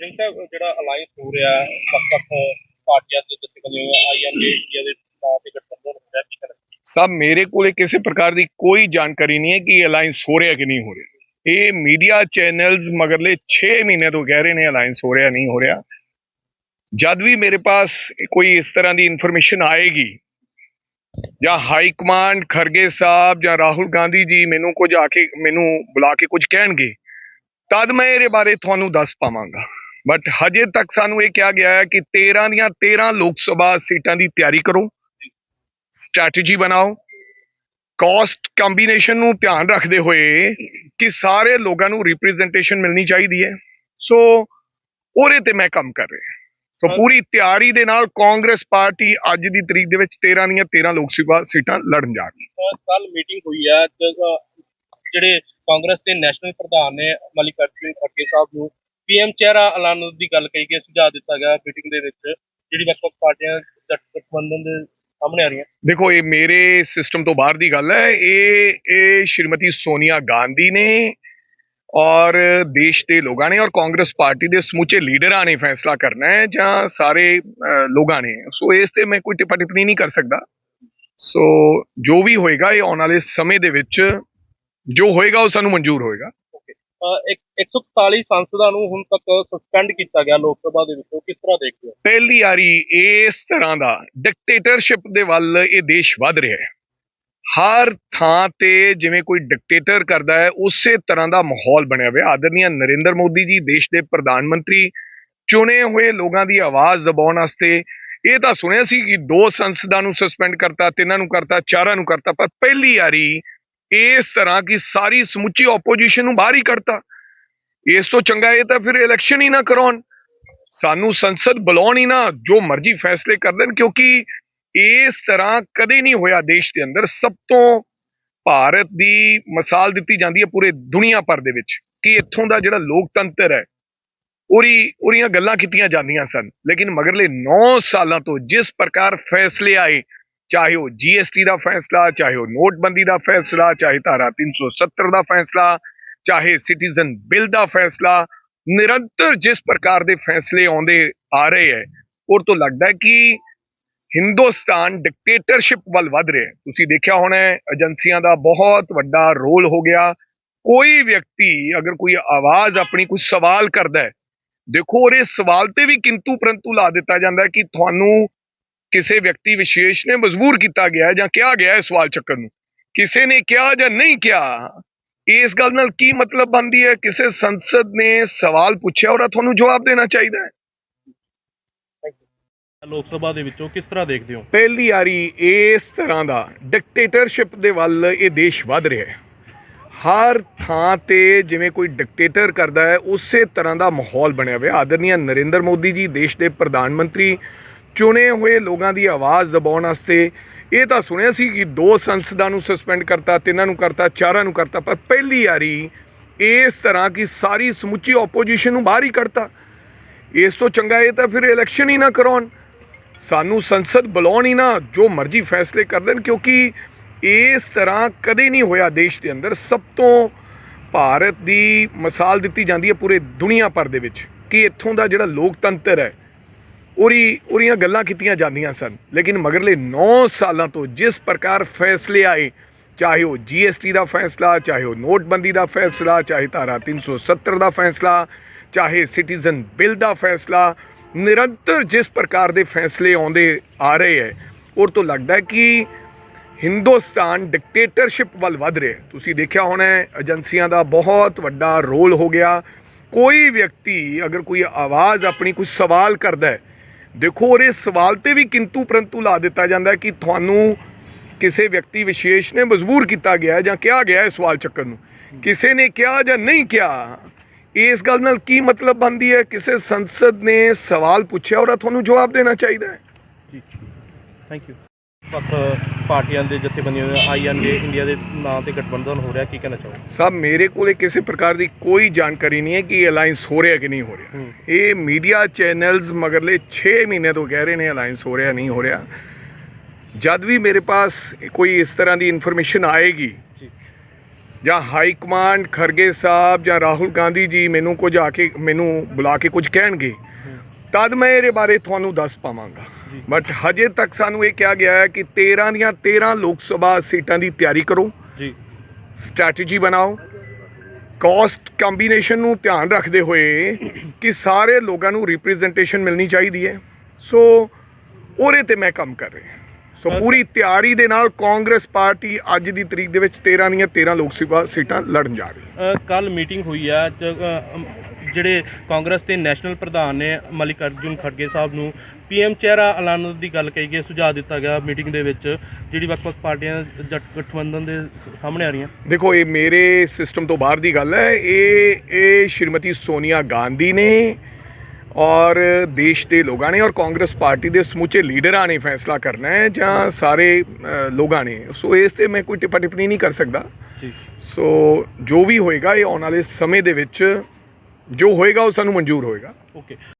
ਸਿੰਘ ਸਾਹਿਬ ਜਿਹੜਾ ਅਲਾਈਅੰਸ ਹੋ ਰਿਹਾ ਵੱਖ-ਵੱਖ ਪਾਰਟੀਆਂ ਦੇ ਜਥੇਬੰਦੀਆਂ ਆਈਐਨਏ ਦੇ ਨਾਂ ਤੇ ਗਠਬੰਧਨ ਹੋ ਰਿਹਾ ਕੀ ਸਭ ਮੇਰੇ ਕੋਲੇ ਕਿਸੇ ਪ੍ਰਕਾਰ ਦੀ ਕੋਈ ਜਾਣਕਾਰੀ ਨਹੀਂ ਹੈ ਕਿ ਅਲਾਈਅੰਸ ਹੋ ਰਿਹਾ ਕਿ ਨਹੀਂ ਹੋ ਰਿਹਾ। ਇਹ ਮੀਡੀਆ ਚੈਨਲਸ ਮਗਰਲੇ 6 ਮਹੀਨੇ ਤੋਂ ਕਹਿ ਰਹੇ ਨੇ ਅਲਾਈਅੰਸ ਹੋ ਰਿਹਾ, ਨਹੀਂ ਹੋ ਰਿਹਾ। ਜਦ ਵੀ ਮੇਰੇ ਪਾਸ ਕੋਈ ਇਸ ਤਰ੍ਹਾਂ ਦੀ ਇਨਫੋਰਮੇਸ਼ਨ ਆਏਗੀ, ਜਾਂ ਹਾਈ ਕਮਾਂਡ ਖਰਗੇ ਸਾਹਿਬ ਜਾਂ ਰਾਹੁਲ ਗਾਂਧੀ ਜੀ ਮੈਨੂੰ ਕੁਝ ਆ ਕੇ, ਮੈਨੂੰ ਬੁਲਾ ਕੇ ਕੁਝ ਕਹਿਣਗੇ, ਤਦ ਮੈਂ ਇਹਦੇ ਬਾਰੇ ਤੁਹਾਨੂੰ ਦੱਸ ਪਾਵਾਂਗਾ। ਬਟ ਹਜੇ ਤੱਕ ਸਾਨੂੰ ਇਹ ਕਿਹਾ ਗਿਆ ਹੈ ਕਿ 13 ਦੀਆਂ 13 ਲੋਕ ਸਭਾ ਸੀਟਾਂ ਦੀ ਤਿਆਰੀ ਕਰੋ। ਸਟ੍ਰੈਟਜੀ ਬਣਾਓ। ਕਾਸਟ ਕੰਬੀਨੇਸ਼ਨ ਨੂੰ ਧਿਆਨ ਰੱਖਦੇ ਹੋਏ ਕਿ ਸਾਰੇ ਲੋਕਾਂ ਨੂੰ ਰਿਪਰੈਜ਼ੈਂਟੇਸ਼ਨ ਮਿਲਣੀ ਚਾਹੀਦੀ ਹੈ। ਸੋ ਉਹਦੇ ਤੇ ਮੈਂ ਕੰਮ ਕਰ ਰਿਹਾ। ਸੋ ਪੂਰੀ ਤਿਆਰੀ ਦੇ ਨਾਲ ਕਾਂਗਰਸ ਪਾਰਟੀ ਅੱਜ ਦੀ ਤਰੀਕ ਦੇ ਵਿੱਚ 13 ਦੀਆਂ 13 ਲੋਕ ਸਭਾ ਸੀਟਾਂ ਲੜਨ ਜਾ ਰਹੀ ਹੈ। ਕੱਲ ਮੀਟਿੰਗ ਹੋਈ ਹੈ। ਜਿਹੜੇ ਕਾਂਗਰਸ ਦੇ ਨੈਸ਼ਨਲ ਪ੍ਰਧਾਨ ਨੇ ਮਲਿਕਾਰਜੁਨ ਖੜਗੇ ਸਾਹਿਬ ਨੂੰ ਪੀਐਮ ਚਿਹਰਾ ਐਲਾਨ ਦੀ ਗੱਲ ਕਹੀ ਗਈ, ਸੁਝਾਅ ਦਿੱਤਾ ਗਿਆ ਮੀਟਿੰਗ ਦੇ ਵਿੱਚ, ਜਿਹੜੀ ਵੱਖ-ਵੱਖ ਪਾਰਟੀਆਂ ਗਠਬੰਧਨ ਦੇ ਸਾਹਮਣੇ ਆ ਰਹੀਆਂ। ਦੇਖੋ, ਇਹ ਮੇਰੇ ਸਿਸਟਮ ਤੋਂ ਬਾਹਰ ਦੀ ਗੱਲ ਹੈ। ਇਹ ਇਹ ਸ਼੍ਰੀਮਤੀ ਸੋਨੀਆ ਗਾਂਧੀ ਨੇ ਔਰ ਦੇਸ਼ ਦੇ ਲੋਕਾਂ ਨੇ ਔਰ ਕਾਂਗਰਸ ਪਾਰਟੀ ਦੇ ਸਮੁੱਚੇ ਲੀਡਰਾਂ ਨੇ ਫੈਸਲਾ ਕਰਨਾ ਹੈ, ਜਾਂ ਸਾਰੇ ਲੋਕਾਂ ਨੇ। ਸੋ, ਇਸ ਤੇ ਮੈਂ ਕੋਈ ਟਿੱਪਾ ਟਿੱਪਣੀ ਨਹੀਂ ਕਰ ਸਕਦਾ। ਸੋ, ਜੋ ਵੀ ਹੋਏਗਾ, ਇਹ ਆਉਣ ਵਾਲੇ ਸਮੇਂ ਦੇ ਵਿੱਚ ਜੋ ਹੋਏਗਾ, ਉਹ ਸਾਨੂੰ ਮਨਜ਼ੂਰ ਹੋਏਗਾ। 141 ਸੰਸਦਾਂ ਨੂੰ ਹੁਣ ਤੱਕ ਸਸਪੈਂਡ ਕੀਤਾ ਗਿਆ ਲੋਕ ਸਭਾ ਦੇ ਵਿੱਚੋਂ। ਕਿਸ ਤਰ੍ਹਾਂ ਦੇਖਦੇ ਹੋ? ਪਹਿਲੀ ਵਾਰੀ ਇਸ ਤਰ੍ਹਾਂ ਦਾ ਡਿਕਟੇਟਰਸ਼ਿਪ ਦੇ ਵੱਲ ਇਹ ਦੇਸ਼ ਵੱਧ ਰਿਹਾ ਹੈ। ਹਰ ਥਾਂ ਤੇ ਜਿਵੇਂ ਕੋਈ ਡਿਕਟੇਟਰ ਕਰਦਾ ਹੈ, ਉਸੇ ਤਰ੍ਹਾਂ ਦਾ ਮਾਹੌਲ ਬਣਿਆ ਹੋਇਆ। ਆਦਰਨੀय ਨਰਿੰਦਰ ਮੋਦੀ ਜੀ ਦੇਸ਼ ਦੇ ਪ੍ਰਧਾਨ ਮੰਤਰੀ ਚੁਣੇ ਹੋਏ ਲੋਕਾਂ ਦੀ ਆਵਾਜ਼ ਦਬਾਉਣ ਵਾਸਤੇ ਇਹ ਤਾਂ ਸੁਣਿਆ ਸੀ ਕਿ ਦੋ ਸੰਸਦਾਂ ਨੂੰ ਸਸਪੈਂਡ ਕਰਤਾ, ਤਿੰਨਾਂ ਨੂੰ ਕਰਤਾ, ਚਾਰਾਂ ਨੂੰ ਕਰਤਾ, ਪਰ ਪਹਿਲੀ ਵਾਰੀ ਇਸ ਤਰ੍ਹਾਂ ਕਿ ਸਾਰੀ ਸਮੁੱਚੀ ਆਪੋਜੀਸ਼ਨ ਨੂੰ ਬਾਹਰ ਹੀ ਕੱਢਤਾ। ਇਸ ਤੋਂ ਚੰਗਾ ਇਹ ਤਾਂ ਫਿਰ ਇਲੈਕਸ਼ਨ ਹੀ ਨਾ ਕਰਾਉਣ। ਸਾਨੂੰ ਸੰਸਦ ਬੁਲਾਉਣ ਹੀ ਨਾ, ਜੋ ਮਰਜ਼ੀ ਫੈਸਲੇ ਕਰ ਦੇਣ ਕਿਉਂਕਿ ਇਸ ਤਰ੍ਹਾਂ ਕਦੇ ਨਹੀਂ ਹੋਇਆ ਦੇਸ਼ ਦੇ ਅੰਦਰ। ਸਭ ਤੋਂ ਭਾਰਤ ਦੀ ਮਿਸਾਲ ਦਿੱਤੀ ਜਾਂਦੀ ਹੈ ਪੂਰੇ ਦੁਨੀਆ ਭਰ ਦੇ ਵਿੱਚ ਕਿ ਇੱਥੋਂ ਦਾ ਜਿਹੜਾ ਲੋਕਤੰਤਰ ਹੈ, ਉਹਦੀ, ਉਹਦੀਆਂ ਗੱਲਾਂ ਕੀਤੀਆਂ ਜਾਂਦੀਆਂ ਸਨ। ਲੇਕਿਨ ਮਗਰਲੇ 9 ਸਾਲਾਂ ਤੋਂ ਜਿਸ ਪ੍ਰਕਾਰ ਫੈਸਲੇ ਆਏ ਚਾਹੇ ਉਹ ਜੀਐਸਟੀ ਦਾ ਫੈਸਲਾ, ਚਾਹੇ ਉਹ ਨੋਟਬੰਦੀ ਦਾ ਫੈਸਲਾ, ਚਾਹੇ ਧਾਰਾ 370 ਦਾ ਫੈਸਲਾ, ਚਾਹੇ ਸਿਟੀਜ਼ਨ ਬਿੱਲ ਦਾ ਫੈਸਲਾ, ਨਿਰੰਤਰ ਜਿਸ ਪ੍ਰਕਾਰ ਦੇ ਫੈਸਲੇ ਆਉਂਦੇ ਆ ਰਹੇ ਹੈ, ਉਹ ਤੋਂ ਲੱਗਦਾ ਹੈ ਕਿ ਹਿੰਦੁਸਤਾਨ ਡਿਕਟੇਟਰਸ਼ਿਪ ਵੱਲ ਵੱਧ ਰਿਹਾ ਹੈ। ਤੁਸੀਂ ਦੇਖਿਆ ਹੋਣਾ ਏਜੰਸੀਆਂ ਦਾ ਬਹੁਤ ਵੱਡਾ ਰੋਲ ਹੋ ਗਿਆ। ਕੋਈ ਵਿਅਕਤੀ ਅਗਰ ਕੋਈ ਆਵਾਜ਼ ਆਪਣੀ, ਕੋਈ ਸਵਾਲ ਕਰਦਾ ਹੈ, ਦੇਖੋ ਉਹਦੇ ਸਵਾਲ ਤੇ ਵੀ ਕਿੰਤੂ ਪਰੰਤੂ ਲਾ ਦਿੱਤਾ ਜਾਂਦਾ ਕਿ ਤੁਹਾਨੂੰ ਕਿਸੇ ਵਿਅਕਤੀ ਵਿਸ਼ੇਸ਼ ਨੇ ਮਜਬੂਰ ਕੀਤਾ ਗਿਆ ਜਾਂ ਕਿਹਾ ਗਿਆ ਹੈ ਸਵਾਲ ਚੱਕਣ ਨੂੰ। ਕਿਸੇ ਨੇ ਕਿਹਾ ਜਾਂ ਨਹੀਂ ਕਿਹਾ ਇਸ ਗੱਲ ਨਾਲ ਕੀ ਮਤਲਬ ਬਣਦੀ ਹੈ? ਕਿਸੇ ਸੰਸਦ ਨੇ ਸਵਾਲ ਪੁੱਛਿਆ ਔਰ ਤੁਹਾਨੂੰ ਜਵਾਬ ਦੇਣਾ ਚਾਹੀਦਾ ਹੈ। ਲੋਕ ਸਭਾ ਦੇ ਵਿੱਚੋਂ ਕਿਸ ਤਰ੍ਹਾਂ ਦੇਖਦੇ ਹੋ? ਪਹਿਲੀ ਵਾਰੀ ਇਸ ਤਰ੍ਹਾਂ ਦਾ ਡਿਕਟੇਟਰਸ਼ਿਪ ਦੇ ਵੱਲ ਇਹ ਦੇਸ਼ ਵੱਧ ਰਿਹਾ ਹੈ। ਹਰ ਥਾਂ ਤੇ ਜਿਵੇਂ ਕੋਈ ਡਿਕਟੇਟਰ ਕਰਦਾ ਹੈ ਉਸੇ ਤਰ੍ਹਾਂ ਦਾ ਮਾਹੌਲ ਬਣਿਆ ਹੋਇਆ। ਆਦਰਨੀय ਨਰਿੰਦਰ ਮੋਦੀ ਜੀ ਦੇਸ਼ ਦੇ ਪ੍ਰਧਾਨ ਮੰਤਰੀ ਚੁਣੇ ਹੋਏ ਲੋਕਾਂ ਦੀ ਆਵਾਜ਼ ਦਬਾਉਣ ਵਾਸਤੇ ਇਹ ਤਾਂ ਸੁਣਿਆ ਸੀ ਕਿ ਦੋ ਸੰਸਦਾਂ ਨੂੰ ਸਸਪੈਂਡ ਕਰਤਾ, ਤਿੰਨਾਂ ਨੂੰ ਕਰਤਾ, ਚਾਰਾਂ ਨੂੰ ਕਰਤਾ, ਪਰ ਪਹਿਲੀ ਵਾਰੀ ਇਸ ਤਰ੍ਹਾਂ ਕਿ ਸਾਰੀ ਸਮੁੱਚੀ ਆਪੋਜੀਸ਼ਨ ਨੂੰ ਬਾਹਰ ਹੀ ਕੱਢਤਾ। ਇਸ ਤੋਂ ਚੰਗਾ ਇਹ ਤਾਂ ਫਿਰ ਇਲੈਕਸ਼ਨ ਹੀ ਨਾ ਕਰਾਉਣ। ਸਾਨੂੰ ਸੰਸਦ ਬੁਲਾਉਣ ਹੀ ਨਾ, ਜੋ ਮਰਜ਼ੀ ਫੈਸਲੇ ਕਰ ਦੇਣ ਕਿਉਂਕਿ ਇਸ ਤਰ੍ਹਾਂ ਕਦੇ ਨਹੀਂ ਹੋਇਆ ਦੇਸ਼ ਦੇ ਅੰਦਰ। ਸਭ ਤੋਂ ਭਾਰਤ ਦੀ ਮਿਸਾਲ ਦਿੱਤੀ ਜਾਂਦੀ ਹੈ ਪੂਰੇ ਦੁਨੀਆ ਭਰ ਦੇ ਵਿੱਚ ਕਿ ਇੱਥੋਂ ਦਾ ਜਿਹੜਾ ਲੋਕਤੰਤਰ ਹੈ ਉਹਦੀ ਉਹਦੀਆਂ ਗੱਲਾਂ ਕੀਤੀਆਂ ਜਾਂਦੀਆਂ ਸਨ। ਲੇਕਿਨ ਮਗਰਲੇ 9 ਸਾਲਾਂ ਤੋਂ ਜਿਸ ਪ੍ਰਕਾਰ ਫੈਸਲੇ ਆਏ, ਚਾਹੇ ਉਹ ਜੀਐਸਟੀ ਦਾ ਫੈਸਲਾ, ਚਾਹੇ ਉਹ ਨੋਟਬੰਦੀ ਦਾ ਫੈਸਲਾ, ਚਾਹੇ ਧਾਰਾ 370 ਦਾ ਫੈਸਲਾ, ਚਾਹੇ ਸਿਟੀਜ਼ਨ ਬਿੱਲ ਦਾ ਫੈਸਲਾ, ਨਿਰੰਤਰ ਜਿਸ ਪ੍ਰਕਾਰ ਦੇ ਫੈਸਲੇ ਆਉਂਦੇ ਆ ਰਹੇ ਹੈ ਉਹ ਤੋਂ ਲੱਗਦਾ ਹੈ ਕਿ ਹਿੰਦੁਸਤਾਨ ਡਿਕਟੇਟਰਸ਼ਿਪ ਵੱਲ ਵੱਧ ਰਿਹਾ ਤੁਸੀਂ ਦੇਖਿਆ ਹੋਣਾ ਏਜੰਸੀਆਂ ਦਾ ਬਹੁਤ ਵੱਡਾ ਰੋਲ ਹੋ ਗਿਆ। ਕੋਈ ਵਿਅਕਤੀ ਅਗਰ ਕੋਈ ਆਵਾਜ਼ ਆਪਣੀ, ਕੋਈ ਸਵਾਲ ਕਰਦਾ ਹੈ ਦੇਖੋ, ਔਰ ਇਸ ਸਵਾਲ ਤੇ ਵੀ ਕਿੰਤੂ ਪਰੰਤੂ ਲਾ ਦਿੱਤਾ ਜਾਂਦਾ ਕਿ ਤੁਹਾਨੂੰ ਕਿਸੇ ਵਿਅਕਤੀ ਵਿਸ਼ੇਸ਼ ਨੇ ਮਜਬੂਰ ਕੀਤਾ ਗਿਆ ਜਾਂ ਕਿਹਾ ਗਿਆ ਇਸ ਸਵਾਲ ਚੱਕਰ ਨੂੰ। ਕਿਸੇ ਨੇ ਕਿਹਾ ਜਾਂ ਨਹੀਂ ਕਿਹਾ, ਇਸ ਗੱਲ ਨਾਲ ਕੀ ਮਤਲਬ ਬਣਦੀ ਹੈ? ਕਿਸੇ ਸੰਸਦ ਨੇ ਸਵਾਲ ਪੁੱਛਿਆ ਔਰ ਤੁਹਾਨੂੰ ਜਵਾਬ ਦੇਣਾ ਚਾਹੀਦਾ ਹੈ। ਥੈਂਕ ਯੂ ਵੱਖ ਪਾਰਟੀਆਂ ਦੇ ਜਥੇਬੰਦੀਆਂ ਆਈਐਨਏ ਇੰਡੀਆ ਦੇ ਨਾਂ ਤੇ ਗਠਬੰਧਨ ਹੋ ਰਿਹਾ ਕੀ ਕਹਿਣਾ ਚਾਹੋਗੇ? ਸਭ ਮੇਰੇ ਕੋਲੇ ਕਿਸੇ ਪ੍ਰਕਾਰ ਦੀ ਕੋਈ ਜਾਣਕਾਰੀ ਨਹੀਂ ਹੈ ਕਿ ਅਲਾਈਅੰਸ ਹੋ ਰਿਹਾ ਕਿ ਨਹੀਂ ਹੋ ਰਿਹਾ। ਇਹ ਮੀਡੀਆ ਚੈਨਲਸ ਮਗਰਲੇ 6 ਮਹੀਨੇ ਤੋਂ ਕਹਿ ਰਹੇ ਨੇ ਅਲਾਈਅੰਸ ਹੋ ਰਿਹਾ ਨਹੀਂ ਹੋ ਰਿਹਾ। ਜਦ ਵੀ ਮੇਰੇ ਪਾਸ ਕੋਈ ਇਸ ਤਰ੍ਹਾਂ ਦੀ ਇਨਫੋਰਮੇਸ਼ਨ ਆਏਗੀ ਜਾਂ। ਹਾਈ ਕਮਾਂਡ ਖਰਗੇ ਸਾਹਿਬ ਜਾਂ ਰਾਹੁਲ ਗਾਂਧੀ ਜੀ ਮੈਨੂੰ ਕੁਝ ਆ ਕੇ ਮੈਨੂੰ ਬੁਲਾ ਕੇ ਕੁਝ ਕਹਿਣਗੇ ਤਦ ਮੈਂ ਇਹਦੇ ਬਾਰੇ ਤੁਹਾਨੂੰ ਦੱਸ ਪਾਵਾਂਗਾ। ਬਟ ਹਜੇ ਤੱਕ ਸਾਨੂੰ ਇਹ ਕਿਹਾ ਗਿਆ ਹੈ ਕਿ 13 ਦੀਆਂ 13 ਲੋਕ ਸਭਾ ਸੀਟਾਂ ਦੀ ਤਿਆਰੀ ਕਰੋ। ਜੀ। ਸਟ੍ਰੈਟਜੀ ਬਣਾਓ। ਕਾਸਟ ਕੰਬੀਨੇਸ਼ਨ ਨੂੰ ਧਿਆਨ ਰੱਖਦੇ ਹੋਏ ਕਿ ਸਾਰੇ ਲੋਕਾਂ ਨੂੰ ਰਿਪਰੈਜ਼ੈਂਟੇਸ਼ਨ ਮਿਲਣੀ ਚਾਹੀਦੀ ਹੈ। ਸੋ ਉਹਦੇ ਤੇ ਮੈਂ ਕੰਮ ਕਰ ਰਿਹਾ। ਸੋ ਪੂਰੀ ਤਿਆਰੀ ਦੇ ਨਾਲ ਕਾਂਗਰਸ ਪਾਰਟੀ ਅੱਜ ਦੀ ਤਰੀਕ ਦੇ ਵਿੱਚ 13 ਦੀਆਂ 13 ਲੋਕ ਸਭਾ ਸੀਟਾਂ ਲੜਨ ਜਾ ਰਹੀ ਹੈ। ਕੱਲ ਮੀਟਿੰਗ ਹੋਈ ਆ। ਜਿਹੜੇ ਕਾਂਗਰਸ ਦੇ ਨੈਸ਼ਨਲ ਪ੍ਰਧਾਨ ਨੇ ਮਲਿਕ ਅਰਜੁਨ ਖੜਗੇ ਸਾਹਿਬ ਨੂੰ ਪੀਐਮ ਚਿਹਰਾ ਐਲਾਨ ਦੀ ਗੱਲ ਕਹੀ ਗਈ ਸੁਝਾਅ ਦਿੱਤਾ ਗਿਆ ਮੀਟਿੰਗ ਦੇ ਵਿੱਚ ਜਿਹੜੀ ਵੱਖ-ਵੱਖ ਪਾਰਟੀਆਂ ਜੱਟ ਗਠਬੰਧਨ ਦੇ ਸਾਹਮਣੇ ਆ ਰਹੀਆਂ। ਦੇਖੋ ਇਹ ਮੇਰੇ ਸਿਸਟਮ ਤੋਂ ਬਾਹਰ ਦੀ ਗੱਲ ਹੈ। ਇਹ ਇਹ ਸ਼੍ਰੀਮਤੀ ਸੋਨੀਆ ਗਾਂਧੀ ਨੇ ਔਰ ਦੇਸ਼ ਦੇ ਲੋਕਾਂ ਨੇ ਔਰ ਕਾਂਗਰਸ ਪਾਰਟੀ ਦੇ ਸਮੁੱਚੇ ਲੀਡਰਾਂ ਨੇ ਫੈਸਲਾ ਕਰਨਾ ਹੈ ਜਾਂ ਸਾਰੇ ਲੋਕਾਂ ਨੇ। ਸੋ ਇਸ ਤੇ ਮੈਂ ਕੋਈ ਟਿੱਪਾ ਟਿੱਪਣੀ ਨਹੀਂ ਕਰ ਸਕਦਾ। ਸੋ ਜੋ ਵੀ ਹੋਏਗਾ ਇਹ ਆਉਣ ਵਾਲੇ ਸਮੇਂ ਦੇ ਵਿੱਚ ਜੋ ਹੋਏਗਾ ਉਹ ਸਾਨੂੰ ਮਨਜ਼ੂਰ ਹੋਏਗਾ। ਓਕੇ